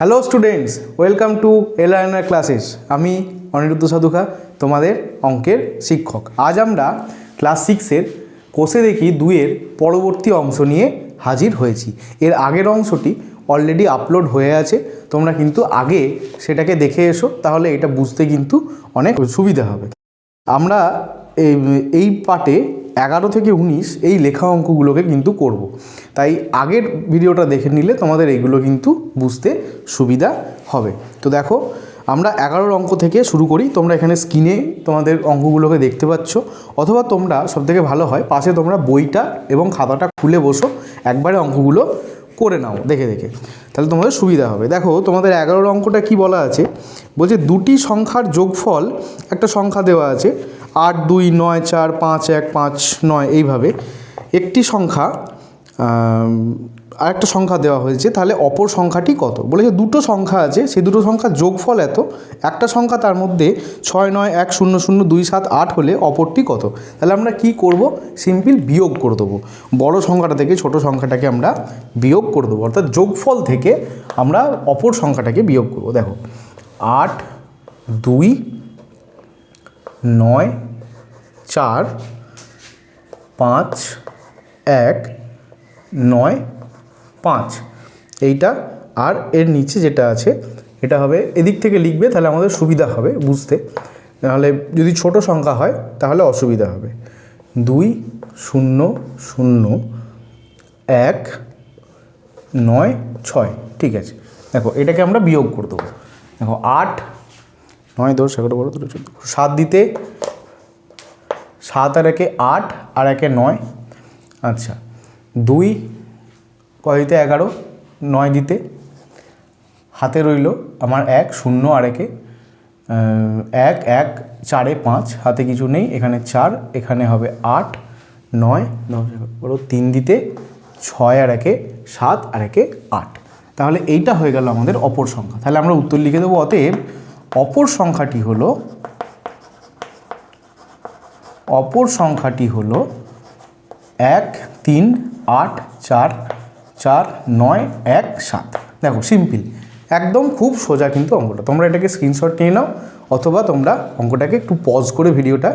Hello students welcome to LINR classes আমি অনিরুদ্ধ সাধুখা, তোমাদের অঙ্কের শিক্ষক। আজ আমরা ক্লাস সিক্সের কোষে দেখি দুইয়ের পরবর্তী অংশ নিয়ে হাজির হয়েছি। এর আগের অংশটি অলরেডি আপলোড হয়ে আছে। তোমরা কিন্তু আগে সেটাকে দেখে এসো, তাহলে এটা বুঝতে কিন্তু অনেক সুবিধা হবে। আমরা এই এই পার্টে এগারো থেকে উনিশ এই লেখা অঙ্কগুলোকে কিন্তু করব। তাই আগের ভিডিওটা দেখে নিলে তোমাদের এইগুলো কিন্তু বুঝতে সুবিধা হবে। তো দেখো, আমরা এগারোর অঙ্ক থেকে শুরু করি। তোমরা এখানে স্ক্রিনে তোমাদের অঙ্কগুলোকে দেখতে পাচ্ছ। অথবা তোমরা, সবথেকে ভালো হয়, পাশে তোমরা বইটা এবং খাতাটা খুলে বসো। একবারে অঙ্কগুলো করে নাও, দেখে দেখে। তাহলে তোমাদের সুবিধা হবে। দেখো, তোমাদের এগারোর অঙ্কটা কি বলা আছে? বলছে দুটি সংখ্যার যোগফল, একটা সংখ্যা দেওয়া আছে, আট, দুই, নয়, চার, পাঁচ, এক, পাঁচ, নয়, এইভাবে। একটি সংখ্যা আরেকটা সংখ্যা দেওয়া হয়েছে, তাহলে অপর সংখ্যাটি কত? বলেছে দুটো সংখ্যা আছে, সেই দুটো সংখ্যা যোগফল এত, একটা সংখ্যা তার মধ্যে ছয় নয় এক শূন্য শূন্য দুই সাত আট হলে অপরটি কত? তাহলে আমরা কি করব? সিম্পল বিয়োগ করে দেবো। বড় সংখ্যাটা থেকে ছোট সংখ্যাটাকে আমরা বিয়োগ করে দেবো। অর্থাৎ যোগফল থেকে আমরা অপর সংখ্যাটাকে বিয়োগ করব। দেখো, আট, দুই, নয়, চার, পাঁচ, এক, নয় পাঁচ। এইটা আর এর নিচে যেটা আছে, এটা হবে এদিক থেকে লিখবে, তাহলে আমাদের সুবিধা হবে বুঝতে। নাহলে যদি ছোট সংখ্যা হয়, তাহলে অসুবিধা হবে। দুই, শূন্য শূন্য, এক, নয়, ছয়, ঠিক আছে। দেখো, এটাকে আমরা বিয়োগ করে দেবো। দেখো, আট, নয়, দশ, এগারো, বারো, তেরো, চোদ্দ সাত দিতে সাত আর একে আট, আর একে নয়। আচ্ছা দুই কয় দিতে এগারো নয় দিতে। হাতে রইল আমার এক শূন্য আর একে। এক এক চারে পাঁচ হাতে কিছু নেই এখানে চার এখানে হবে আট নয় দশ তিন দিতে ছয় আর একে সাত আর একে আট। তাহলে এইটা হয়ে গেল আমাদের অপর সংখ্যা। তাহলে আমরা উত্তর লিখে দেবো অতএব অপর সংখ্যাটি হলো অপর সংখ্যাটি হলো এক তিন আট চার চার, নয়, এক, সাত। দেখো সিম্পল একদম খুব সোজা কিন্তু অঙ্কটা। তোমরা এটাকে স্ক্রিনশট নিয়ে নাও, অথবা তোমরা অঙ্কটাকে একটু পজ করে ভিডিওটা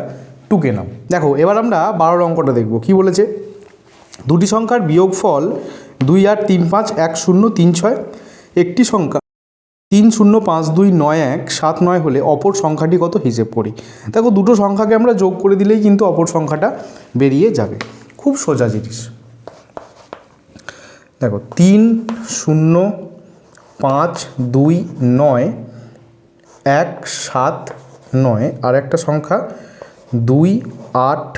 টুকে নাও। দেখো, এবার আমরা বারোর অঙ্কটা দেখব। কি বলেছে? দুটি সংখ্যার বিয়োগফল দুই আট তিন পাঁচ এক শূন্য তিন ছয়। একটি সংখ্যা তিন শূন্য পাঁচ দুই নয় এক, সাত নয় হলে অপর সংখ্যাটি কত? হিসেব করি। দেখো, দুটো সংখ্যাকে আমরা যোগ করে দিলেই কিন্তু অপর সংখ্যাটা বেরিয়ে যাবে। খুব সোজা জিনিস। দেখো, তিন, শূন্য, পাঁচ, দুই, নয়, এক, সাত, নয়, আর একটা সংখ্যা, দুই, আট,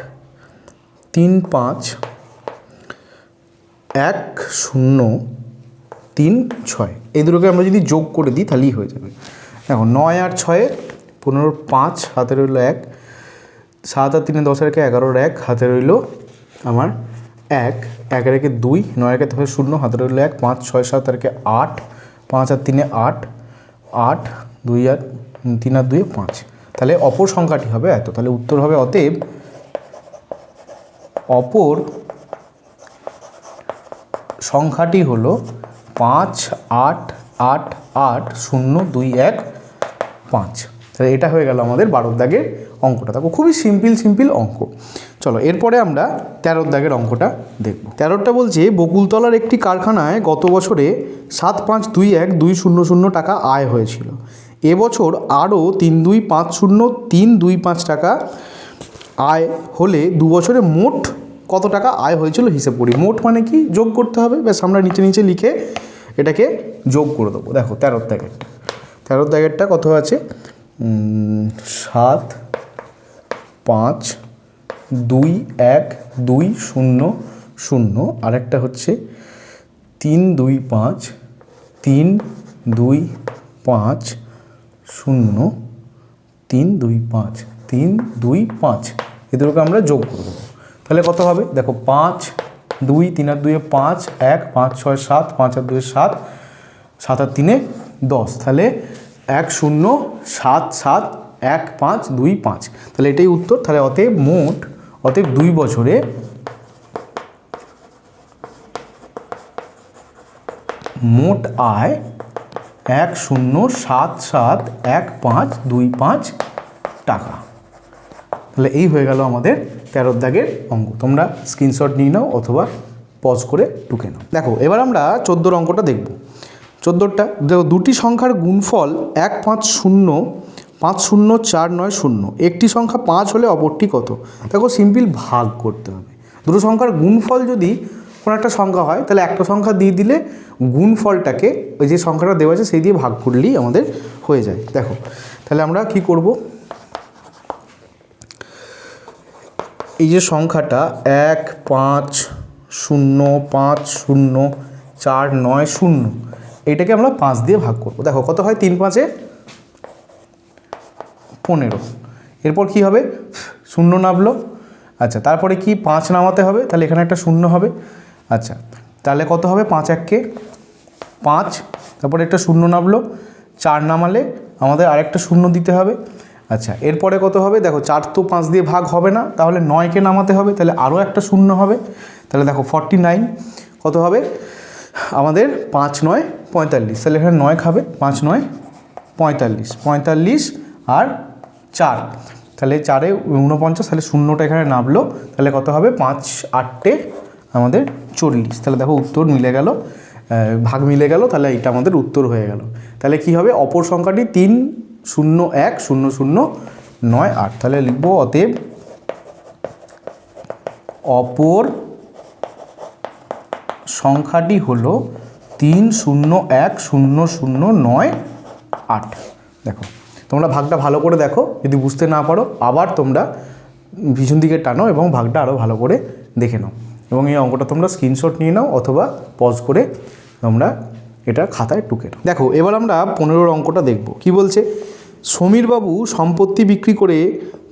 তিন, পাঁচ, এক, শূন্য, তিন, ছয়। এই দুটোকে আমরা যদি যোগ করে দিই, তাহলেই হয়ে যাবে। দেখো, নয় আর ছয়ে পনেরো পাঁচ হাতে রইল এক, সাত আর তিনে দশ আর একে এগারোর এক হাতে রইল আমার এক এক একে দুই, নয় একে তবে শূন্য হাতে রইল এক, পাঁচ, ছয়, সাত একে আট, পাঁচ আর তিনে আট আট, দুই আর তিন আর দুই পাঁচ। তাহলে অপর সংখ্যাটি হবে এত। তাহলে উত্তর হবে অতএব অপর সংখ্যাটি হলো পাঁচ, আট আট আট, শূন্য, দুই, এক, পাঁচ। তাহলে এটা হয়ে গেল আমাদের বারোর দাগের অঙ্কটা। দেখো, খুবই সিম্পল সিম্পল অঙ্ক। চলো, এরপরে আমরা তেরোর দাগের অঙ্কটা দেখব। তেরোটা বলছে, বকুলতলার একটি কারখানায় গত বছরে সাত পাঁচ দুই এক দুই শূন্য শূন্য টাকা আয় হয়েছিল। এবছর আরও তিন দুই পাঁচ শূন্য তিন দুই পাঁচ টাকা আয় হলে দু বছরে মোট কত টাকা আয় হয়েছিল হিসেব করি। মোট মানে কি? যোগ করতে হবে। ব্যাস, আমরা নিচে নিচে লিখে এটাকে যোগ করে দেবো। দেখো, তেরোর দাগেরটা। তেরোর দাগেরটা কত আছে? সাত, পাঁচ, দুই, এক, দুই, শূন্য শূন্য, আরেকটা হচ্ছে তিন, দুই, পাঁচ, তিন, দুই, পাঁচ, শূন্য, তিন, দুই, পাঁচ, তিন, দুই, পাঁচ এ দুটোকে আমরা যোগ করে দেবো। তাহলে কত হবে? দেখো, পাঁচ, দুই, তিন আর দুয়ে পাঁচ, এক, পাঁচ, ছয়, সাত, পাঁচ আর দুয়ে সাত সাত আর তিনে দশ। তাহলে এক শূন্য সাত সাত এক পাঁচ দুই পাঁচ। তাহলে এটাই উত্তর। তাহলে অতএব মোট, অতএব দুই বছরে মোট আয় এক শূন্য সাত সাত এক পাঁচ দুই পাঁচ টাকা। তাহলে এই হয়ে গেল আমাদের তেরো দাগের অঙ্ক। তোমরা স্ক্রিনশট নিয়ে নাও অথবা পজ করে টুকে নাও। দেখো, এবার আমরা চোদ্দোর অঙ্কটা দেখব। চোদ্দোরটা। দেখো, দুটি সংখ্যার গুণফল এক পাঁচ শূন্য পাঁচ শূন্য, চার নয় শূন্য। একটি সংখ্যা পাঁচ হলে অপরটি কত? দেখো, সিম্পল ভাগ করতে হবে। দুটো সংখ্যার গুণফল যদি কোনো একটা সংখ্যা হয়, তাহলে একটা সংখ্যা দিয়ে দিলে গুণফলটাকে ওই যে সংখ্যাটা দেওয়া আছে, সেই দিয়ে ভাগ করলেই আমাদের হয়ে যায়। দেখো, তাহলে আমরা কি করব? এই যে সংখ্যাটা এক, পাঁচ, শূন্য পাঁচ, শূন্য, চার, নয়, শূন্য। এটাকে আমরা পাঁচ দিয়ে ভাগ করব। দেখো কত হয়? তিন পাঁচে পনেরো। এরপর কি হবে? শূন্য নামলো। আচ্ছা তারপরে কি পাঁচ নামাতে হবে? তাহলে এখানে একটা শূন্য হবে। আচ্ছা তাহলে কত হবে? পাঁচ এককে পাঁচ। তারপরে একটা শূন্য নামলো। চার নামালে আমাদের আরেকটা শূন্য দিতে হবে। আচ্ছা এরপরে কত হবে? দেখো, চার তো পাঁচ দিয়ে ভাগ হবে না। তাহলে নয়কে নামাতে হবে। তাহলে আরও একটা শূন্য হবে। তাহলে দেখো ফর্টি নাইন কত হবে? আমাদের পাঁচ নয় পঁয়তাল্লিশ। তাহলে এখানে নয় খাবে, পাঁচ নয় পঁয়তাল্লিশ। পঁয়তাল্লিশ আর চার। তাহলে চারে ঊনপঞ্চাশ, তাহলে শূন্যটা এখানে নামলো। তাহলে কত হবে? পাঁচ আটটে আমাদের চল্লিশ। তাহলে দেখো উত্তর মিলে গেল ভাগ মিলে গেল, তাহলে এটা আমাদের উত্তর হয়ে গেল। তাহলে কি হবে? অপর সংখ্যাটি তিন শূন্য এক, শূন্য শূন্য নয় আট। তাহলে লিখব অতএব অপর সংখ্যাটি হলো তিন শূন্য এক শূন্য শূন্য নয় আট। দেখো, তোমরা ভাগটা ভালো করে দেখো, যদি বুঝতে না পারো, আবার তোমরা পিছন দিকে টানো এবং ভাগটা আরও ভালো করে দেখে নাও। এবং এই অঙ্কটা তোমরা স্ক্রিনশট নিয়ে নাও অথবা পজ করে তোমরা এটা খাতায় টুকে নাও। দেখো, এবার আমরা পনেরোর অঙ্কটা দেখব। কি বলছে? সমীরবাবু সম্পত্তি বিক্রি করে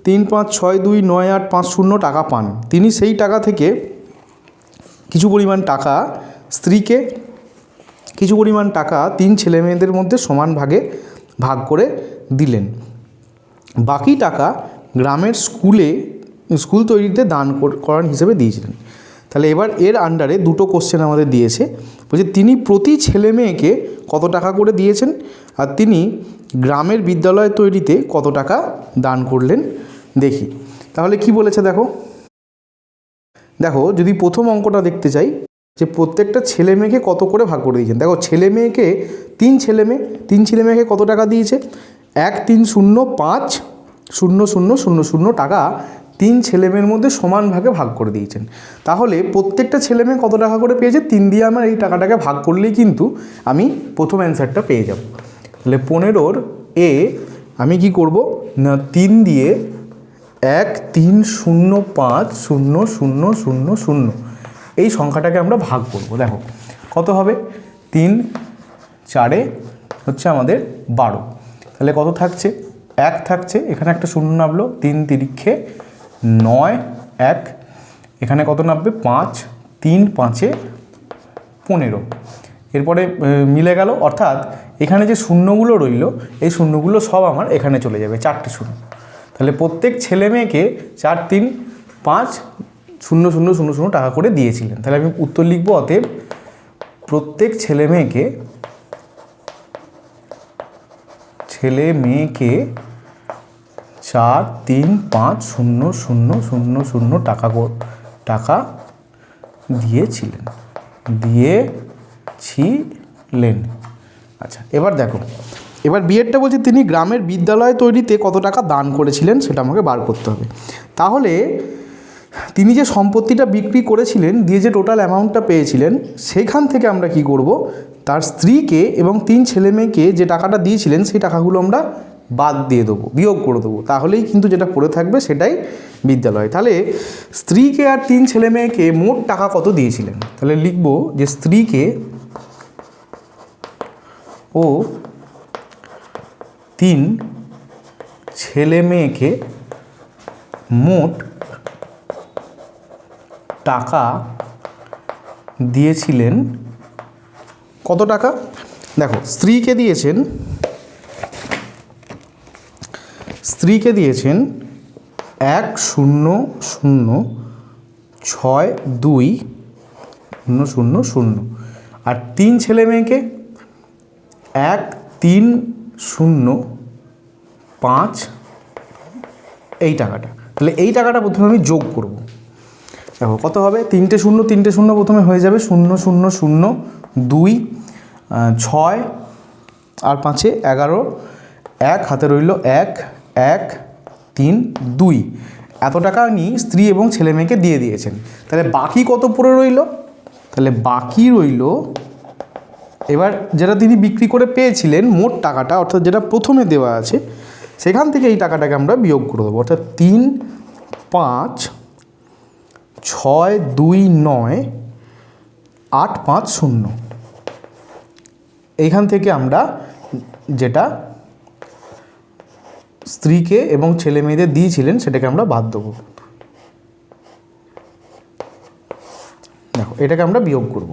তিন পাঁচ ছয় দুই নয় আট পাঁচ শূন্য টাকা পান। তিনি সেই টাকা থেকে কিছু পরিমাণ টাকা স্ত্রীকে, কিছু পরিমাণ টাকা তিন ছেলে মেয়েদের মধ্যে সমান ভাগে ভাগ করে দিলেন। বাকি টাকা গ্রামের স্কুলে, স্কুল তৈরিতে দান কর- করার হিসেবে দিয়েছিলেন। তাহলে এবার এর আন্ডারে দুটো কোশ্চেন আমাদের দিয়েছে। বলছে, তিনি প্রতি ছেলে মেয়েকে কত টাকা করে দিয়েছেন? আর তিনি গ্রামের বিদ্যালয় তৈরিতে কত টাকা দান করলেন? দেখি। তাহলে কি বলেছে দেখো? দেখো, যদি প্রথম অঙ্কটা দেখতে চাই, যে প্রত্যেকটা ছেলে মেয়েকে কত করে ভাগ করে দিয়েছেন? দেখো, ছেলে মেয়েকে তিন ছেলে মেয়ে, তিন ছেলে মেয়েকে কত টাকা দিয়েছে? এক, তিন, শূন্য, পাঁচ, শূন্য শূন্য শূন্য শূন্য টাকা তিন ছেলে মেয়ের মধ্যে সমান ভাগে ভাগ করে দিয়েছেন। তাহলে প্রত্যেকটা ছেলে মেয়ে কত টাকা করে পেয়েছে? তিন দিয়ে আমার এই টাকাটাকে ভাগ করলেই কিন্তু আমি প্রথম অ্যান্সারটা পেয়ে যাব। তাহলে পনেরোর এ আমি কি করব? না, তিন দিয়ে এক তিন শূন্য পাঁচ শূন্য শূন্য শূন্য। শূন্য এই সংখ্যাটাকে আমরা ভাগ করব, দেখো। কত হবে? তিন চারে হচ্ছে আমাদের বারো। তাহলে কত থাকছে? এক থাকছে, এখানে একটা শূন্য নামলো, তিন তিরিক্ষে নয়, এক। এখানে কত নামবে? পাঁচ, তিন পাঁচে পনেরো। এরপরে মিলে গেল, অর্থাৎ এখানে যে শূন্যগুলো রইল, এই শূন্যগুলো সব আমার এখানে চলে যাবে, চারটে শূন্য। তাহলে প্রত্যেক ছেলে মেয়েকে চার, তিন, পাঁচ, শূন্য শূন্য শূন্য শূন্য টাকা করে দিয়েছিলেন। তাহলে আমি উত্তর লিখব অতএব প্রত্যেক ছেলে মেয়েকে ছেলে মেয়েকে চার, তিন, পাঁচ, শূন্য শূন্য শূন্য শূন্য টাকা টাকা দিয়েছিলেন। দিয়েছিলেন। আচ্ছা এবার দেখো এবার বিয়েরটা বলছে, তিনি গ্রামের বিদ্যালয় তৈরিতে কত টাকা দান করেছিলেন সেটা আমাকে বার করতে হবে। তাহলে তিনি যে সম্পত্তিটা বিক্রি করেছিলেন, দিয়ে যে টোটাল অ্যামাউন্টটা পেয়েছিলেন, সেখান থেকে আমরা কি করব? তার স্ত্রীকে এবং তিন ছেলে মেয়েকে যে টাকাটা দিয়েছিলেন, সেই টাকাগুলো আমরা বাদ দিয়ে দেবো, বিয়োগ করে দেবো। তাহলেই কিন্তু যেটা পড়ে থাকবে সেটাই বিদ্যালয়। তাহলে স্ত্রীকে আর তিন ছেলে মেয়েকে মোট টাকা কত দিয়েছিলেন? তাহলে লিখব যে স্ত্রীকে ও তিন ছেলে মেয়েকে মোট টাকা দিয়েছিলেন কত টাকা? দেখো, স্ত্রীকে দিয়েছেন স্ত্রীকে দিয়েছেন এক শূন্য শূন্য ছয় দুই শূন্য শূন্য শূন্য। আর তিন ছেলে মেয়েকে এক তিন শূন্য পাঁচ, এই টাকাটা। তাহলে এই টাকাটা প্রথমে আমি যোগ করব। দেখো, কত হবে? তিনটে শূন্য তিনটে শূন্য প্রথমে হয়ে যাবে শূন্য শূন্য শূন্য, দুই ছয়, আর পাঁচে এগারো, এক, হাতে রইল এক এক, তিন, দুই। এত টাকা উনি স্ত্রী এবং ছেলে মেয়েকে দিয়ে দিয়েছেন। তাহলে বাকি কত পড়ে রইল? তাহলে বাকি রইল, এবার যেটা তিনি বিক্রি করে পেয়েছিলেন, মোট টাকাটা, অর্থাৎ যেটা প্রথমে দেওয়া আছে সেখান থেকে এই টাকাটাকে আমরা বিয়োগ করে দেবো। অর্থাৎ তিন, পাঁচ, ছয়, দুই, নয়, আট, পাঁচ, শূন্য। এইখান থেকে আমরা যেটা স্ত্রীকে এবং ছেলে মেয়েদের দিয়েছিলেন, সেটাকে আমরা বাদ দেবো। দেখো, এটাকে আমরা বিয়োগ করব।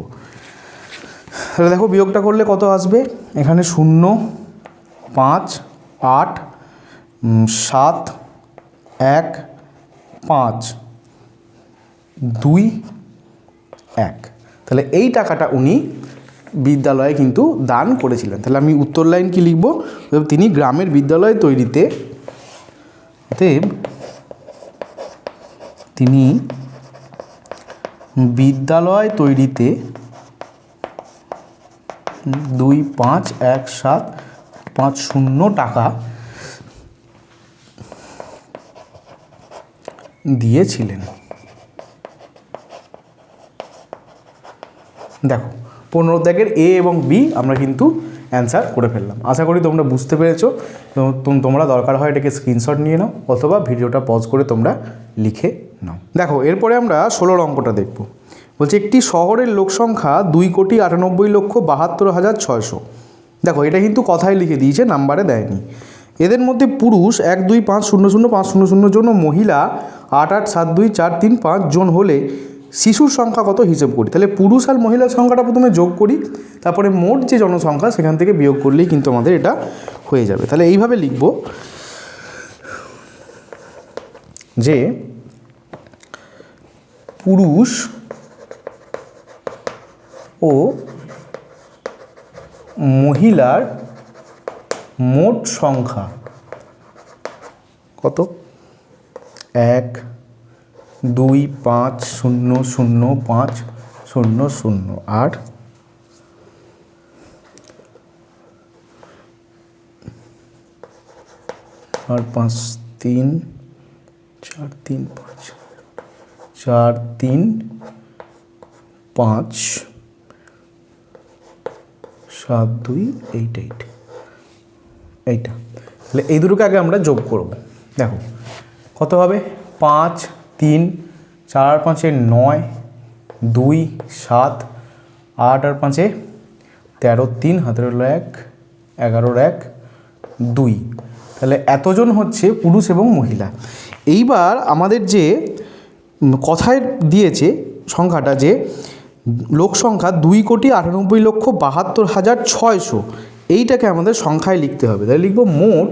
তাহলে দেখো, বিয়োগটা করলে কত আসবে? এখানে শূন্য, পাঁচ, আট সাত, এক, পাঁচ, দুই, এক। তাহলে এই টাকাটা উনি বিদ্যালয়ে কিন্তু দান করেছিলেন। তাহলে আমি উত্তর লাইন কি লিখব? তিনি গ্রামের বিদ্যালয় তৈরিতে অতএব তিনি বিদ্যালয় তৈরিতে দুই, পাঁচ, এক, সাত, পাঁচ, শূন্য টাকা দিয়েছিলেন। দেখো, পনেরো দাগের এ এবং বি আমরা কিন্তু অ্যান্সার করে ফেললাম। আশা করি তোমরা বুঝতে পেরেছ। তোমরা দরকার হয় এটাকে স্ক্রিনশট নিয়ে নাও অথবা ভিডিওটা পজ করে তোমরা লিখে নাও। দেখো, এরপরে আমরা ষোলোর অঙ্কটা দেখব। বলছে, একটি শহরের লোক সংখ্যা দুই কোটি আটানব্বই লক্ষ বাহাত্তর হাজার ছয়শো। দেখো, এটা কিন্তু কথায় লিখে দিয়েছে নাম্বারে দেয়নি। এদের মধ্যে পুরুষ এক, দুই, পাঁচ, শূন্য শূন্য, পাঁচ, শূন্য শূন্য জন্য মহিলা আট আট, সাত, দুই, চার, তিন, পাঁচ জন হলে শিশুর সংখ্যা কত হিসেব করি? তাহলে পুরুষ আর মহিলার সংখ্যাটা প্রথমে যোগ করি, তারপরে মোট যে জনসংখ্যা সেখান থেকে বিয়োগ করলেই কিন্তু আমাদের এটা হয়ে যাবে। তাহলে এইভাবে লিখব যে পুরুষ ও মহিলার মোট সংখ্যা কত? এক, দুই, পাঁচ, শূন্য শূন্য, পাঁচ, শূন্য শূন্য। আর? আর পাঁচ, তিন, চার, তিন, পাঁচ। চার, তিন, পাঁচ। সাত, দুই এইট এইট এইটা। তাহলে এই দুটোকে আগে আমরা যোগ করব। দেখো, কত হবে? পাঁচ, তিন, চার, পাঁচে নয়, দুই, সাত, আট আর পাঁচে তেরো, তিন, হাতের এক, এগারোর এক, দুই। তাহলে এতজন হচ্ছে পুরুষ এবং মহিলা। এইবার আমাদের যে কথায় দিয়েছে সংখ্যাটা যে, লোক সংখ্যা দুই কোটি আটানব্বই লক্ষ বাহাত্তর হাজার ছয়শো। এইটাকে আমাদের সংখ্যায় লিখতে হবে। তাহলে লিখব মোট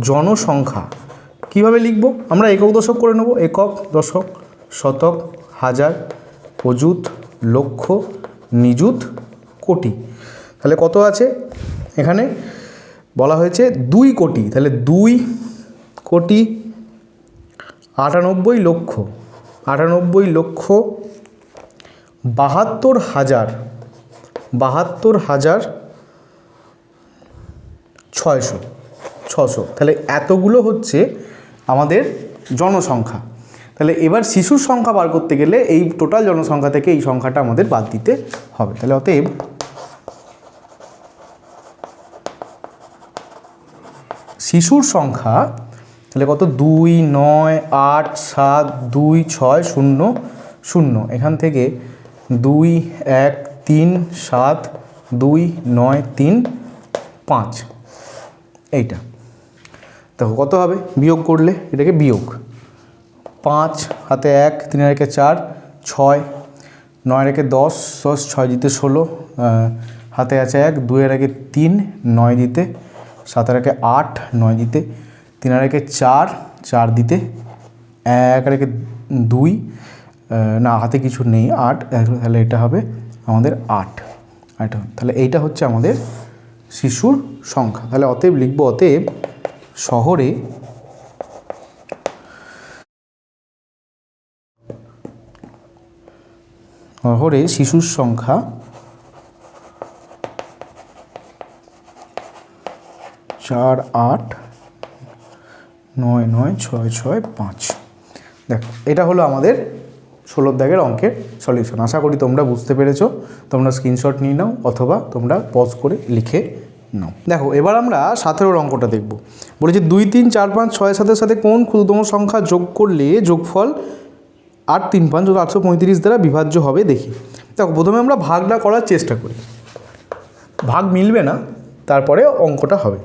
জনসংখ্যা। কীভাবে লিখব? আমরা একক দশক করে নেব। একক দশক, শতক, হাজার, অযুত, লক্ষ, নিযুত, কোটি। তাহলে কত আছে? এখানে বলা হয়েছে দুই কোটি। তাহলে দুই কোটি আটানব্বই লক্ষ। আটানব্বই লক্ষ বাহাত্তর হাজার বাহাত্তর হাজার ছয়শো, ছশো। তাহলে এতগুলো হচ্ছে আমাদের জনসংখ্যা। তাহলে এবার শিশুর সংখ্যা বার করতে গেলে এই টোটাল জনসংখ্যা থেকে এই সংখ্যাটা আমাদের বাদ দিতে হবে। তাহলে অতএব শিশুর সংখ্যা তাহলে কত? দুই, নয়, আট, সাত, দুই, ছয়, শূন্য শূন্য। এখান থেকে দুই, এক তিন, সাত, দুই, নয়, তিন, পাঁচ। এইটা। দেখো কত হবে? বিয়োগ করলে এটাকে বিয়োগ। পাঁচ হাতে এক, তিন একে চার, ছয়, নয় রেখে দশ দশ, ছয় দিতে ষোলো হাতে আছে এক দুইয়ের আগে তিন, নয় দিতে সাতের একে আট, নয় দিতে তিন একে চার চার দিতে এক রেখে দুই না, হাতে কিছু নেই, আট, তাহলে এটা হবে আমাদের আট। আর এটা তাহলে এইটা হচ্ছে আমাদের শিশুর সংখ্যা। তাহলে অতএব লিখব, অতএব শহরে শহরে শিশুর সংখ্যা চার, আট, নয় নয়, ছয় ছয়, পাঁচ। দেখো, এটা হলো আমাদের ষোলোর দাগের অঙ্কের সলিউশন আশা করি তোমরা বুঝতে পেরেছ। তোমরা স্ক্রিনশট নিয়ে নাও অথবা তোমরা পজ করে লিখে নাও। দেখো, এবার আমরা সতেরোর অঙ্কটা দেখব। বলেছে দুই, তিন, চার, পাঁচ, ছয়, সাতের সাথে কোন ক্ষুদ্রতম সংখ্যা যোগ করলে যোগফল আট, তিন, পাঁচ আটশো পঁয়ত্রিশ দ্বারা বিভাজ্য হবে দেখি। দেখো, প্রথমে আমরা ভাগটা করার চেষ্টা করি। ভাগ মিলবে না, তারপরে অঙ্কটা হবে।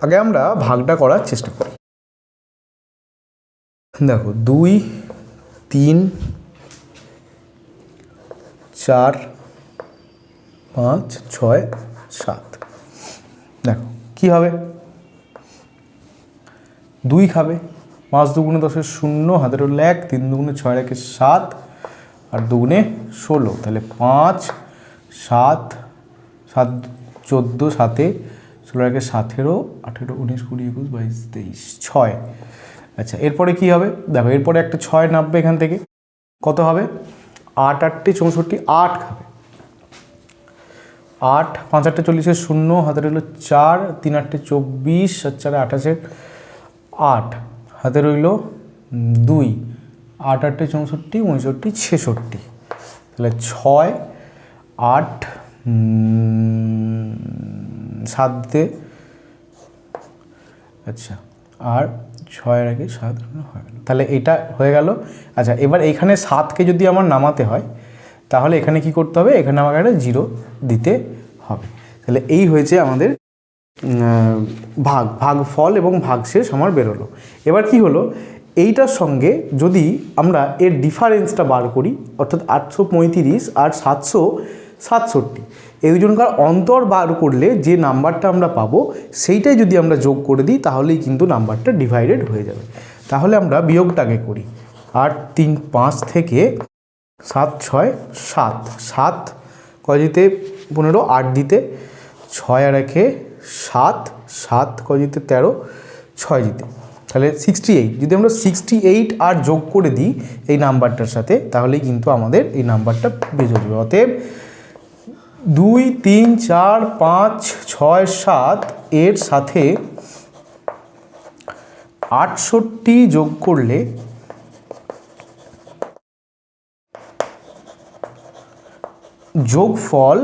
আগে আমরা ভাগটা করার চেষ্টা করি। দেখো, দুই তিন, চার, পাঁচ, ছয়, সাত। দেখো, কি হবে? দুই খাবে। পাঁচ দুগুণে দশের শূন্য, হাতের হলো এক, তিন দুগুণে ছয় রেখে সাত আর দুগুণে ষোলো। তাহলে পাঁচ, সাত সাত চোদ্দ, সাতে, ষোলো একে সতেরো, আঠেরো, উনিশ, কুড়ি, একুশ, বাইশ, তেইশ, ছয়। আচ্ছা এরপরে কি হবে? দেখো, এরপরে একটা ছয় নামবে এখান থেকে। কত হবে? আট আটটি চৌষট্টি, আট খাবে। আট, পাঁচ আটটে চল্লিশের শূন্য হাতে রইল চার, তিন আটটে চব্বিশ আর চারে আঠাশের আট। হাতে রইল দুই, আট আটটে চৌষট্টি, উনষট্টি, ছেষট্টি। তাহলে ছয়, আট সাত আচ্ছা আর ছয়ের আগে সাত হয়ে তাহলে এটা হয়ে গেল। আচ্ছা এবার এখানে সাতকে যদি আমার নামাতে হয়, তাহলে এখানে কি করতে হবে? এখানে আমাকে একটা জিরো দিতে হবে। তাহলে এই হয়েছে আমাদের ভাগ ভাগ ফল এবং ভাগশেষ আমার বেরোলো। এবার কি হলো? এইটার সঙ্গে যদি আমরা এর ডিফারেন্সটা বার করি, অর্থাৎ আটশো পঁয়ত্রিশ আর সাতশো সাতষট্টি এই দুজনকার অন্তর বার করলে যে নাম্বারটা আমরা পাবো, সেইটাই যদি আমরা যোগ করে দিই, তাহলেই কিন্তু নাম্বারটা ডিভাইডেড হয়ে যাবে। তাহলে আমরা বিয়োগটাকে করি। আট, তিন, পাঁচ থেকে সাত, ছয়, সাত। সাত কয় দিতে? পনেরো। আট দিতে? ছয় আর একে সাত। সাত কয় দিতে? তেরো। ছয় দিতে। তাহলে সিক্সটি এইট যদি আমরা সিক্সটি এইট আর যোগ করে দিই এই নাম্বারটার সাথে, তাহলেই কিন্তু আমাদের এই নাম্বারটা বেজে যাবে। অতএব দুই, তিন, চার, পাঁচ, ছয়, সাত এর সাথে আটষট্টি যোগ করলে যোগফল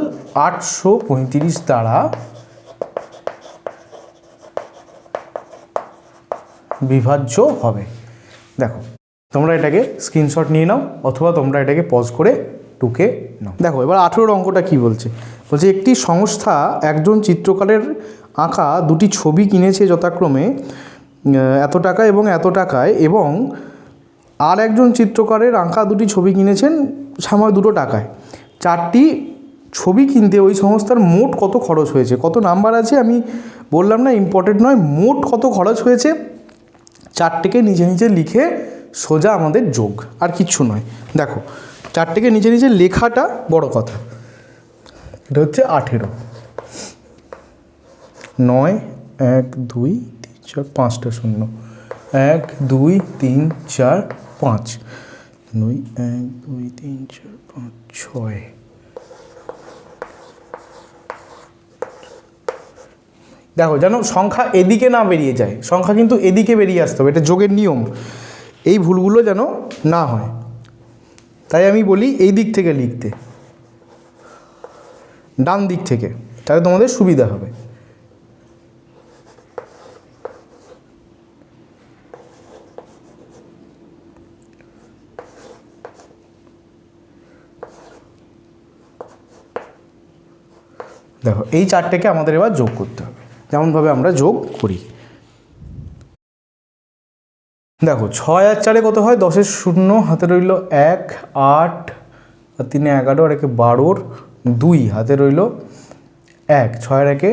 আটশো পঁয়ত্রিশ দ্বারা বিভাজ্য হবে। দেখো, তোমরা এটাকে স্ক্রিনশট নিয়ে নাও অথবা তোমরা এটাকে পজ করে টুকে দেখো, এবার আঠেরোর অঙ্কটা কি বলছে? বলছে, একটি সংস্থা একজন চিত্রকারের আঁকা দুটি ছবি কিনেছে যথাক্রমে এত টাকা এবং এত টাকায়, এবং আর একজন চিত্রকারের আঁকা দুটি ছবি কিনেছেন সাময় দুটো টাকায়। চারটি ছবি কিনতে ওই সংস্থার মোট কত খরচ হয়েছে? কত নাম্বার আছে? আমি বললাম না ইম্পর্টেন্ট নয়, মোট কত খরচ হয়েছে? চারটিকে নিজে নিজে লিখে সোজা আমাদের যোগ, আর কিচ্ছু নয়। দেখো চারটেকে নিচে নিচে লেখাটা বড় কথা। এটা হচ্ছে আঠেরো। নয়, এক, দুই, তিন, চার, পাঁচটা শূন্য। এক, দুই, তিন, চার, পাঁচ। দুই, এক, দুই, তিন, চার, পাঁচ, ছয়। দেখো, যেন সংখ্যা এদিকে না বেরিয়ে যায়। সংখ্যা কিন্তু এদিকে বেরিয়ে আসতে হবে। এটা যোগের নিয়ম। এই ভুলগুলো যেন না হয়। তাই আমি বলি এই দিক থেকে লিখতে। ডান দিক থেকে, তাহলে তোমাদের সুবিধা হবে। দেখো, এই চারটেকে আমাদের এবার যোগ করতে হবে। যেমনভাবে আমরা যোগ করি। দেখো, ছয় আর চারে কত হয়? দশের শূন্য, হাতে রইল এক, আট, আর তিনে এগারো, আর একে বারোর দুই, হাতে রইল এক, ছয়ের একে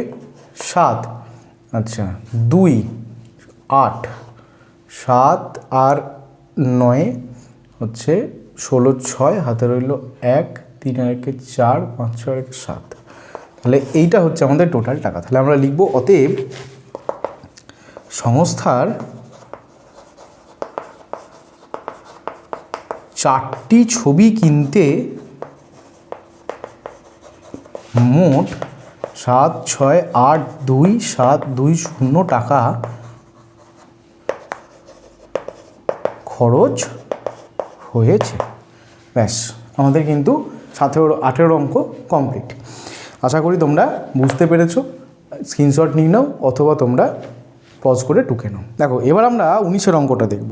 সাত আচ্ছা দুই, আট, সাত আর নয় হচ্ছে ষোলো, ছয়, হাতে রইল এক, তিন আর একে চার, পাঁচ, ছয় আর একে সাত। তাহলে এইটা হচ্ছে আমাদের টোটাল টাকা। তাহলে আমরা লিখব, অতএব সংস্থার চারটি ছবি কিনতে মোট সাত ছয় আট দুই সাত দুই শূন্য টাকা খরচ হয়েছে। ব্যাস, আমাদের কিন্তু সতেরো, আঠেরো অঙ্ক কমপ্লিট আশা করি তোমরা বুঝতে পেরেছ। স্ক্রিনশট নিয়ে নাও, অথবা তোমরা পজ করে টুকে নাও। দেখো, এবার আমরা উনিশের অঙ্কটা দেখব।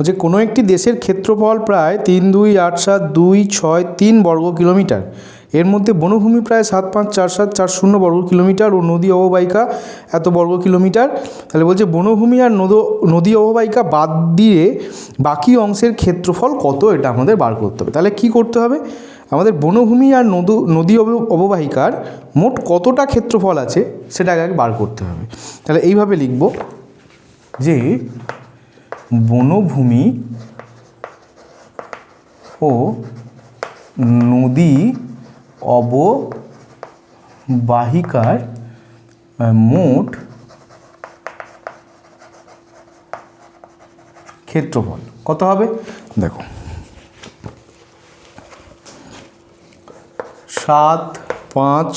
যে কোনো একটি দেশের ক্ষেত্রফল প্রায় তিন, দুই, আট, সাত, দুই, ছয়, তিন বর্গ কিলোমিটার। এর মধ্যে বনভূমি প্রায় সাত, পাঁচ, চার, সাত, চার, শূন্য বর্গ কিলোমিটার ও নদী অববাহিকা এত বর্গ কিলোমিটার। তাহলে বলছে বনভূমি আর নদ, নদী অববাহিকা বাদ দিয়ে বাকি অংশের ক্ষেত্রফল কত? এটা আমাদের বার করতে হবে। তাহলে কি করতে হবে? আমাদের বনভূমি আর নদ, নদী অব- অববাহিকার মোট কতটা ক্ষেত্রফল আছে সেটা আগে আগে বার করতে হবে। তাহলে এইভাবে লিখব যে বনভূমি ও নদী অববাহিকার মোট ক্ষেত্রফল। কত হবে? দেখো। সাত, পাঁচ,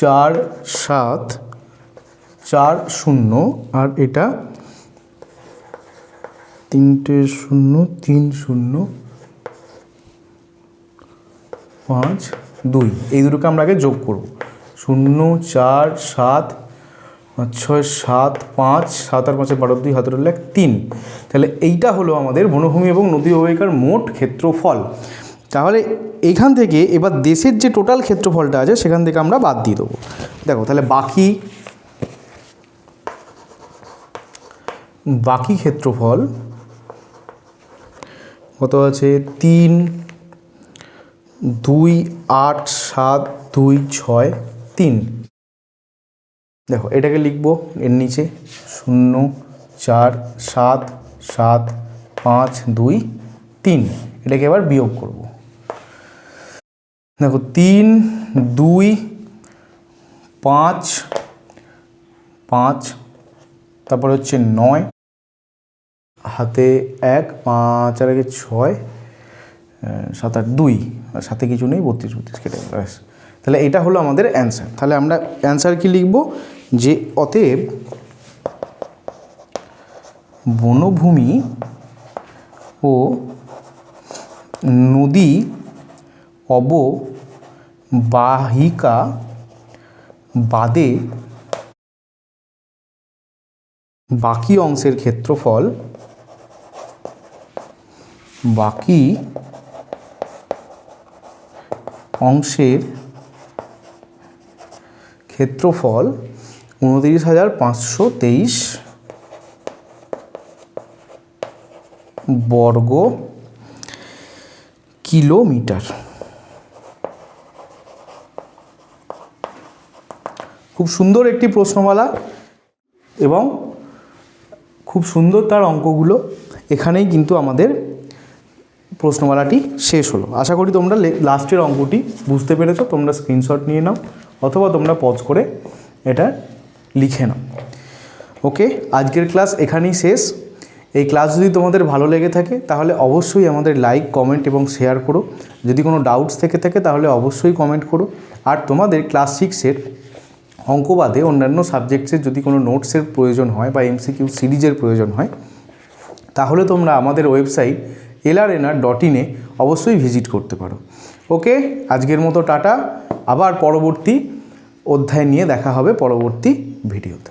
চার, সাত, চার, শূন্য, আর এটা তিনটে শূন্য, তিন শূন্য, পাঁচ, দুই। এই দুটোকে আমরা আগে যোগ করব। শূন্য, চার, সাত ছয়, সাত, পাঁচ, সাত আর পাঁচে বারো, দুই, হাতের এক, তিন। তাহলে এইটা হলো আমাদের বনভূমি এবং নদী অববাহিকার মোট ক্ষেত্রফল। তাহলে এখান থেকে এবার দেশের যে টোটাল ক্ষেত্রফলটা আছে, সেখান থেকে আমরা বাদ দিয়ে দেবো। দেখো, তাহলে বাকি বাকি ক্ষেত্রফল কত আছে? তিন, দুই, আট, সাত, দুই, ছয়, তিন। দেখো, এটাকে লিখব এর নিচে শূন্য, চার, সাত সাত, পাঁচ, দুই, তিন। এটাকে এবার বিয়োগ করব। দেখো, তিন, দুই, পাঁচ পাঁচ, তারপর হচ্ছে নয় হাতে এক, পাঁচ আর আগে ছয় সাত, আট, দুই। আর সাথে কিছু নেই, বত্রিশ বত্রিশ কেটে ব্যাস। তাহলে এটা হলো আমাদের অ্যান্সার তাহলে আমরা অ্যান্সার কি লিখব? যে অতএব বনভূমি ও নদী অববাহিকা বাদে বাকি অংশের ক্ষেত্রফল বাকি অংশের ক্ষেত্রফল উনতিরিশ হাজার পাঁচশো তেইশ বর্গ কিলোমিটার। খুব সুন্দর একটি প্রশ্নমালা এবং খুব সুন্দর তার অঙ্কগুলো। এখানেই কিন্তু আমাদের প্রশ্নমালাটি শেষ হলো। আশা করি তোমরা লাস্টের অঙ্কটি বুঝতে পেরেছ। তোমরা স্ক্রিনশট নিয়ে নাও অথবা তোমরা পজ করে এটা লিখে নাও। ওকে আজকের ক্লাস এখানেই শেষ। এই ক্লাস যদি তোমাদের ভালো লেগে থাকে, তাহলে অবশ্যই আমাদের লাইক কমেন্ট এবং শেয়ার করো। যদি কোনো ডাউটস থেকে থাকে, তাহলে অবশ্যই কমেন্ট করো। আর তোমাদের ক্লাস সিক্সের অঙ্ক বাদে অন্যান্য সাবজেক্টসের যদি কোনো নোটসের প্রয়োজন হয় বা এমসিকিউ সিরিজের প্রয়োজন হয়, তাহলে তোমরা আমাদের ওয়েবসাইট এলআরএনআর ডট ইনে অবশ্যই ভিজিট করতে পারো। ওকে, আজকের মতো টাটা। আবার পরবর্তী অধ্যায় নিয়ে দেখা হবে পরবর্তী ভিডিওতে।